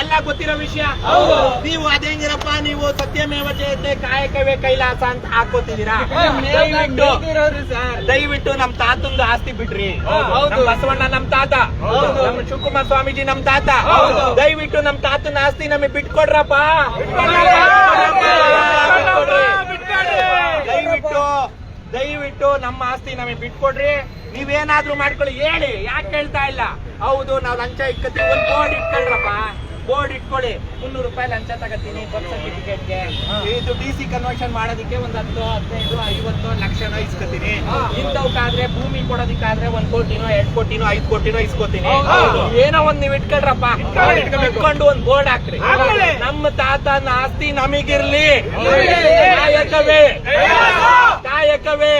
ಎಲ್ಲ ಗೊತ್ತಿರೋ ವಿಷಯ? ನೀವು ಅದೇಂಗಿರಪ್ಪ ನೀವು ಸತ್ಯಮೇವ ಜಯತೆ ಕಾಯಕವೇ ಕೈಲಾಸ ಅಂತ ಹಾಕೋತಿದ್ದೀರಾ ದಯವಿಟ್ಟು. ನಮ್ ತಾತಂದು ಆಸ್ತಿ ಬಿಡ್ರಿ ಬಸವಣ್ಣ ನಮ್ ತಾತ. ನಮ್ ಶಿವಕುಮಾರ್ ಸ್ವಾಮೀಜಿ ನಮ್ ತಾತ. ದಯವಿಟ್ಟು ನಮ್ ತಾತನ ಆಸ್ತಿ ನಮಗೆ ಬಿಟ್ಕೊಡ್ರಪ್ಪ ದಯವಿಟ್ಟು ದಯವಿಟ್ಟು ನಮ್ಮ ಆಸ್ತಿ ನಮಗೆ ಬಿಟ್ಕೊಡ್ರಿ. ನೀವೇನಾದ್ರೂ ಮಾಡ್ಕೊಳ್ಳಿ ಹೇಳಿ. ಯಾಕೆ ಹೇಳ್ತಾ ಇಲ್ಲ? ಹೌದು ನಾವು ಲಂಚ ಇಕ್ಕತ್ತೀವಿ. ಒಂದು ಬೋರ್ಡ್ ಇಟ್ಕೊಳ್ರಪ್ಪ ಬೋರ್ಡ್ ಇಟ್ಕೊಳ್ಳಿ. ಮುನ್ನೂರು ರೂಪಾಯಿ ಲಂಚ ತಗತೀನಿ ಬರ್ತ್ ಸರ್ಟಿಫಿಕೇಟ್ಗೆ ಇದು ಡಿ ಸಿ ಕನ್ವರ್ಷನ್ ಮಾಡೋದಕ್ಕೆ ಒಂದ್ ಹತ್ತು ಹದಿನೈದು ಐವತ್ತು ಲಕ್ಷನೋ ಇಸ್ಕೊತೀನಿ. ಇಂಥವ್ಕಾದ್ರೆ ಭೂಮಿ ಕೊಡೋದಕ್ಕಾದ್ರೆ ಒಂದ್ ಕೋಟಿನೋ ಎರಡ್ ಕೋಟಿನೋ ಐದ್ ಕೋಟಿನೋ ಇಸ್ಕೊತೀನಿ. ಏನೋ ಒಂದ್ ನೀವು ಇಟ್ಕೊಳ್ರಪ್ಪ. ಇಟ್ಕೊಂಡು ಒಂದ್ ಬೋರ್ಡ್ ಹಾಕ್ರಿ. ನಮ್ಮ ತಾತನ ಆಸ್ತಿ ನಮಗಿರ್ಲಿ ಕಾಯಕವೇ ಕಾಯಕವೇ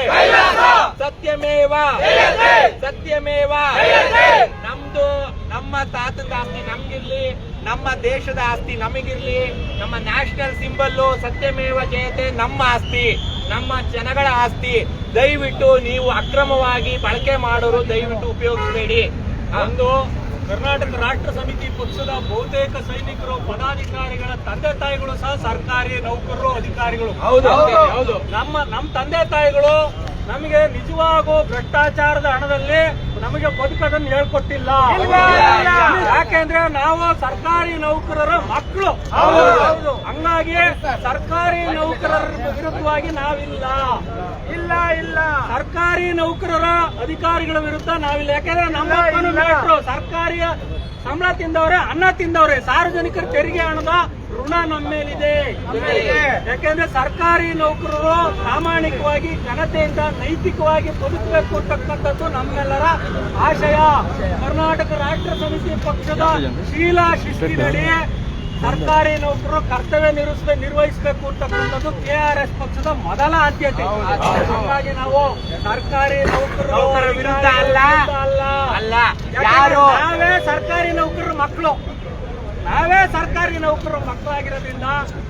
ಸತ್ಯಮೇವ ಸತ್ಯಮೇವ ನಮ್ದು ನಮ್ಮ ತಾತದ ಆಸ್ತಿ ನಮ್ಗಿರ್ಲಿ ನಮ್ಮ ದೇಶದ ಆಸ್ತಿ ನಮಗಿರ್ಲಿ ನಮ್ಮ ನ್ಯಾಷನಲ್ ಸಿಂಬಲ್ಲು ಸತ್ಯಮೇವ ಜಯತೆ ನಮ್ಮ ಆಸ್ತಿ ನಮ್ಮ ಜನಗಳ ಆಸ್ತಿ. ದಯವಿಟ್ಟು ನೀವು ಅಕ್ರಮವಾಗಿ ಬಳಕೆ ಮಾಡೋರು ದಯವಿಟ್ಟು ಉಪಯೋಗಿಸಬೇಡಿ. ಒಂದು ಕರ್ನಾಟಕ ರಾಷ್ಟ್ರ ಸಮಿತಿ ಪಕ್ಷದ ಬಹುತೇಕ ಸೈನಿಕರು ಪದಾಧಿಕಾರಿಗಳ ತಂದೆ ತಾಯಿಗಳು ಸಹ ಸರ್ಕಾರಿ ನೌಕರರು ಅಧಿಕಾರಿಗಳು. ಹೌದು, ಹೌದು. ನಮ್ಮ ನಮ್ಮ ತಂದೆ ತಾಯಿಗಳು ನಮಗೆ ನಿಜವಾಗೂ ಭ್ರಷ್ಟಾಚಾರದ ಹಣದಲ್ಲಿ ನಮಗೆ ಬದುಕದನ್ನು ಹೇಳ್ಕೊಟ್ಟಿಲ್ಲ. ಯಾಕೆಂದ್ರೆ ನಾವು ಸರ್ಕಾರಿ ನೌಕರರ ಮಕ್ಕಳು. ಹಂಗಾಗಿ ಸರ್ಕಾರಿ ನೌಕರರ ವಿರುದ್ಧವಾಗಿ ನಾವಿಲ್ಲ. ಇಲ್ಲ ಇಲ್ಲ. ಸರ್ಕಾರಿ ನೌಕರರ ಅಧಿಕಾರಿಗಳ ವಿರುದ್ಧ ನಾವಿಲ್ಲ. ಯಾಕಂದ್ರೆ ನಮ್ಮ ಸರ್ಕಾರಿ ಸಂಬಳ ತಿಂದವ್ರೆ ಅನ್ನ ತಿಂದವ್ರೆ. ಸಾರ್ವಜನಿಕರ ತೆರಿಗೆ ಹಣದ ಋಣ ನಮ್ಮ ಮೇಲಿದೆ ಯಾಕೆಂದ್ರೆ ಸರ್ಕಾರಿ ನೌಕರರು ಪ್ರಾಮಾಣಿಕವಾಗಿ ಘನತೆಯಿಂದ ನೈತಿಕವಾಗಿ ಬದುಕಬೇಕು ಅಂತಕ್ಕಂಥದ್ದು ನಮ್ಮೆಲ್ಲರ ಆಶಯ. ಕರ್ನಾಟಕ ರಾಷ್ಟ್ರ ಸಮಿತಿ ಪಕ್ಷದ ಶೀಲಾ ಶಿಸ್ತಿನಡಿ ಸರ್ಕಾರಿ ನೌಕರರು ಕರ್ತವ್ಯ ನಿರ್ವಹಿಸ ನಿರ್ವಹಿಸಬೇಕು ಅಂತಕ್ಕಂಥದ್ದು ಕೆಆರ್ಎಸ್ ಪಕ್ಷದ ಮೊದಲ ಆದ್ಯತೆ. ಹಾಗಾಗಿ ನಾವು ಸರ್ಕಾರಿ ನೌಕರರು ವಿರುದ್ಧ ಅಲ್ಲ. ಅಲ್ಲ. ಯಾರು? ನಾವೇ ಸರ್ಕಾರಿ ನೌಕರರ ಮಕ್ಕಳು. ನಾವೇ ಸರ್ಕಾರಿ ನೌಕರರು ಮಕ್ಕಳಾಗಿರೋದ್ರಿಂದ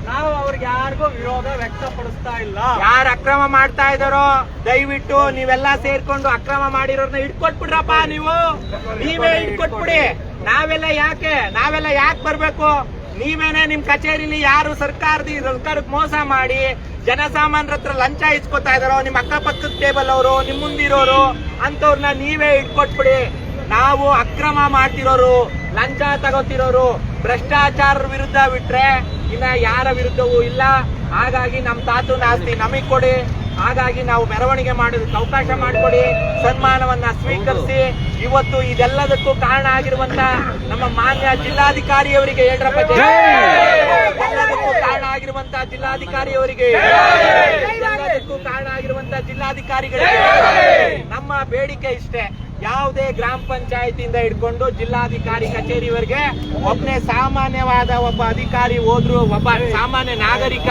ನಾವು ಅವ್ರಿಗೆ ಯಾರಿಗೂ ವಿರೋಧ ವ್ಯಕ್ತಪಡಿಸ್ತಾ ಇಲ್ಲ. ಯಾರು ಅಕ್ರಮ ಮಾಡ್ತಾ ಇದಾರೋ ದಯವಿಟ್ಟು ನೀವೆಲ್ಲ ಸೇರ್ಕೊಂಡು ಅಕ್ರಮ ಮಾಡಿರೋರ್ನ ಇಟ್ಕೊಟ್ಬಿಡ್ರಪ್ಪ ನೀವು. ನೀವೇ ಇಟ್ಕೊಟ್ಬಿಡಿ ನಾವೆಲ್ಲ ಯಾಕೆ? ನಾವೆಲ್ಲ ಯಾಕೆ ಬರ್ಬೇಕು? ನೀವೇನೆ ನಿಮ್ ಕಚೇರಿಲಿ ಯಾರು ಸರ್ಕಾರದ ಸರ್ಕಾರಕ್ಕೆ ಮೋಸ ಮಾಡಿ ಜನಸಾಮಾನ್ಯರ ಹತ್ರ ಲಂಚ ಇಸ್ಕೊತಾ ಇದಾರೋ ನಿಮ್ ಅಕ್ಕಪಕ್ಕದ ಟೇಬಲ್ ಅವರು, ನಿಮ್ ಮುಂದಿರೋರು ಅಂತವ್ರನ್ನ ನೀವೇ ಇಟ್ಕೊಟ್ಬಿಡಿ ನಾವು ಅಕ್ರಮ ಮಾಡ್ತಿರೋರು, ಲಂಚ ತಗೋತಿರೋರು ಭ್ರಷ್ಟಾಚಾರ ವಿರುದ್ಧ ಬಿಟ್ರೆ ಇನ್ನ ಯಾರ ವಿರುದ್ಧವೂ ಇಲ್ಲ. ಹಾಗಾಗಿ ನಮ್ಮ ತಾತನ ಆಸ್ತಿ ನಮಗ್ ಕೊಡಿ. ಹಾಗಾಗಿ ನಾವು ಮೆರವಣಿಗೆ ಮಾಡೋದಕ್ಕೆ ಅವಕಾಶ ಮಾಡಿಕೊಡಿ. ಸನ್ಮಾನವನ್ನ ಸ್ವೀಕರಿಸಿ. ಇವತ್ತು ಇದೆಲ್ಲದಕ್ಕೂ ಕಾರಣ ಆಗಿರುವಂತ ನಮ್ಮ ಮಾನ್ಯ ಜಿಲ್ಲಾಧಿಕಾರಿಯವರಿಗೆ ಹೇಳ್ರಪ್ಪ. ಎಲ್ಲದಕ್ಕೂ ಕಾರಣ ಆಗಿರುವಂತ ಜಿಲ್ಲಾಧಿಕಾರಿಯವರಿಗೆ ಎಲ್ಲದಕ್ಕೂ ಕಾರಣ ಆಗಿರುವಂತ ಜಿಲ್ಲಾಧಿಕಾರಿಗಳಿಗೆ ನಮ್ಮ ಬೇಡಿಕೆ ಇಷ್ಟೇ. ಯಾವುದೇ ಗ್ರಾಮ ಪಂಚಾಯತಿಯಿಂದ ಹಿಡ್ಕೊಂಡು ಜಿಲ್ಲಾಧಿಕಾರಿ ಕಚೇರಿವರೆಗೆ ಒಬ್ಬನೇ ಸಾಮಾನ್ಯವಾದ ಒಬ್ಬ ಅಧಿಕಾರಿ ಹೋದ್ರು, ಒಬ್ಬ ಸಾಮಾನ್ಯ ನಾಗರಿಕ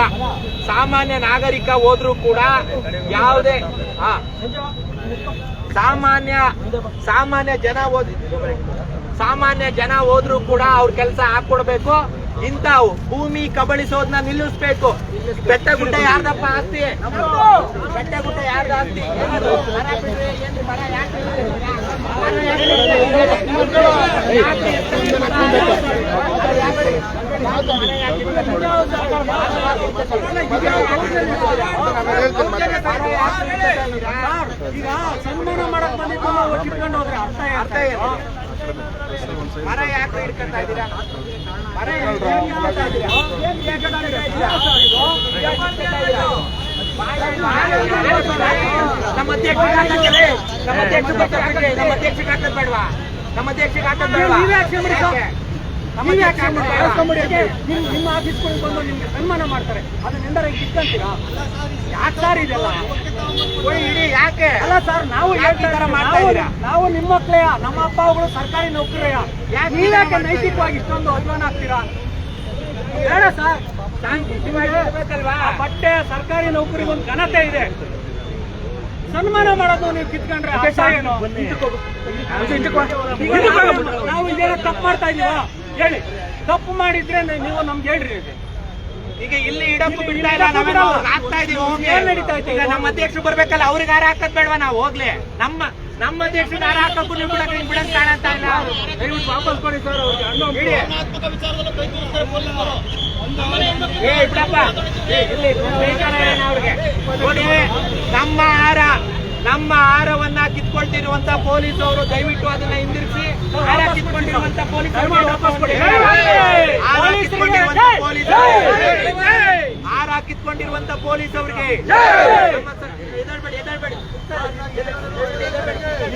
ಸಾಮಾನ್ಯ ನಾಗರಿಕ ಹೋದ್ರು ಕೂಡ ಯಾವುದೇ ಸಾಮಾನ್ಯ ಸಾಮಾನ್ಯ ಜನ ಓದಿ ಸಾಮಾನ್ಯ ಜನ ಹೋದ್ರು ಕೂಡ ಅವ್ರ ಕೆಲಸ ಹಾಕೊಡ್ಬೇಕು ಇಂಥವು ಭೂಮಿ ಕಬಳಿಸೋದನ್ನ ನಿಲ್ಲಿಸ್ಬೇಕು. ಬೆಟ್ಟ ಗುಡ್ಡ ಯಾರ್ದಪ್ಪ ಆಸ್ತಿ? ಬೆಟ್ಟ ಗುಡ್ಡ ಯಾರ್ದ ಆಸ್ತಿ ಏನ್ದು? ಮರ ಬಿಡ್ರಿ, ಏನ್ರಿ ಮರ ಯಾಕೆ ಬಿಡ್ತೀರಾ? ಮರ ಯಾಕೆ ಬಿಡ್ತೀರಾ? ಯಾಕೆ ಎತ್ತಂಗಿಲ್ಲ ಮರ? ಮರ ಯಾಕೆ ಈಗ ಸನ್ಮಾನ ಮಾಡಕ್ ಬಂದಿದ್ದು ನಾವು ಅರ್ಥ ಅರ್ಥ ಏನು? ಮರ ಯಾಕೆ ಹಿಡ್ಕೊಂತ ಇದ್ದೀರಾ ಮರ ನಮ್ಮ ಅಧ್ಯಕ್ಷ ನಮ್ಮ ಅಧ್ಯಕ್ಷ ನಮ್ಮ ಅಧ್ಯಕ್ಷ ಬೇಡವಾ ನಮ್ಮ ಅಧ್ಯಕ್ಷರಿಗೆ ಹಾಕೋದ್ ಬೇಡವಾ ನೀವೇ action ಮಾಡಿ ಸರ್. ಯಾಕೆ? ನಮ್ಮ ನೀವೇ ಅಧ್ಯಕ್ಷರಿಗೆ action ಮಾಡಿ, ಹಾಕೋದ್ ಕಳ್ಸ್ಕೊಂಬಿಡಿ ಬೇಡವಾ? ಅಂತ. ನಿಮ್ ನಿಮ್ಮ ಆಫೀಸ್ ಬಂದು ನಿಮ್ಗೆ ಸನ್ಮಾನ ಮಾಡ್ತಾರೆ ಅದನ್ನೆಂದ ಇಟ್ಕೊಂತೀರಾ ಯಾಕೆ ಸರ್ ಇದೆಲ್ಲ ಇಡಿ ಯಾಕೆ ಅಲ್ಲ ಸರ್ ನಾವು ಯಾಕೆ ಈ ಹೇಳ್ತಾ ತರ ಇದ್ದೀವಿ, ಮಾಡ್ತಾ ನಾವು- ಇದ್ದೀರಾ? ನಾವು ನಿಮ್ಮ ಮಕ್ಕಳೆಯ ನಮ್ಮ ಅಪ್ಪ ಅವುಗಳು ಸರ್ಕಾರಿ ನೌಕರಿಯ ಯಾಕೆ ಈ ತರ ನೀವ್ಯಾಕೆ ಮಾಡ್ತಾ ನೈತಿಕವಾಗಿ ಇಷ್ಟೊಂದು ಅಭಿಮಾನ ಆಗ್ತೀರಾ ಬೇಡ ಸರ್ ಇರ್ಬೇಕಲ್ವಾ? ಆ ಬಟ್ಟೆ ಸರ್ಕಾರಿ ನೌಕರಿಗೆ ಒಂದು ಘನತೆ ಇದೆ ಸನ್ಮಾನ ಮಾಡೋದು ನೀವು ಕಿತ್ಕೊಂಡ್ರೆ ನಾವು- ಇಲ್ಲೇನೋ ತಪ್ಪು ಮಾಡ್ತಾ ಇದೀವ ಹೇಳಿ. ತಪ್ಪು ಮಾಡಿದ್ರೆ ನೀವು ನಮ್ಗೆ ಹೇಳ್ರಿ. ಈಗ ಇಲ್ಲಿ ಇಡಕ್ಕೂ ಬಿಡ್ತಾ ಇಲ್ಲ ನಾವೇನೋ ಹಾಕ್ತಾ ಇದೀವಿ ನಡೀತಾ ಈಗ? ನಮ್ಮ ಅಧ್ಯಕ್ಷರು ಬರ್ಬೇಕಲ್ಲ ಅವ್ರಿಗೆ ಯಾರು ಹಾಕದ್ ಬೇಡವಾ ನಾವು? ಹೋಗ್ಲಿ. ನಮ್ಮ ನಮ್ಮ ಅಧ್ಯಕ್ಷರು ಯಾರು ಹಾಕಕ್ಕೂ ನೀವು ಬಿಡಕ್ಕೆ ಇಲ್ಲ ದಯವಿಟ್ಟು ವಾಪಸ್ ಕೊಡಿ ಸರ್ ಅವ್ರಿಗೆ ಹಣ್ಣು ಇಡಿ. ಏ ಬಿಡಪ್ಪ ಏ, ಇಲ್ಲಿ ಬೇಕಾರ ಏನು ಅವ್ರಿಗೆ ನೋಡಿ ನಮ್ಮ ಆಹಾರ ನಮ್ಮ ಆಹಾರವನ್ನ ಕಿತ್ಕೊಳ್ತಿರುವಂತ ಪೊಲೀಸ್ ಅವರು ದಯವಿಟ್ಟು ಅದನ್ನ ಹಿಂದಿರಿಸಿ ಆಹಾರ ಕಿತ್ಕೊಂಡಿರುವಂತ ಪೊಲೀಸ್ ವಾಪಸ್ ಕೊಡಿ. ಆಹಾರ ಕಿತ್ಕೊಂಡಿರುವಂತ ಪೊಲೀಸ್ ಆಹಾರ ಕಿತ್ಕೊಂಡಿರುವಂತ ಪೊಲೀಸ್ ಅವರಿಗೆ.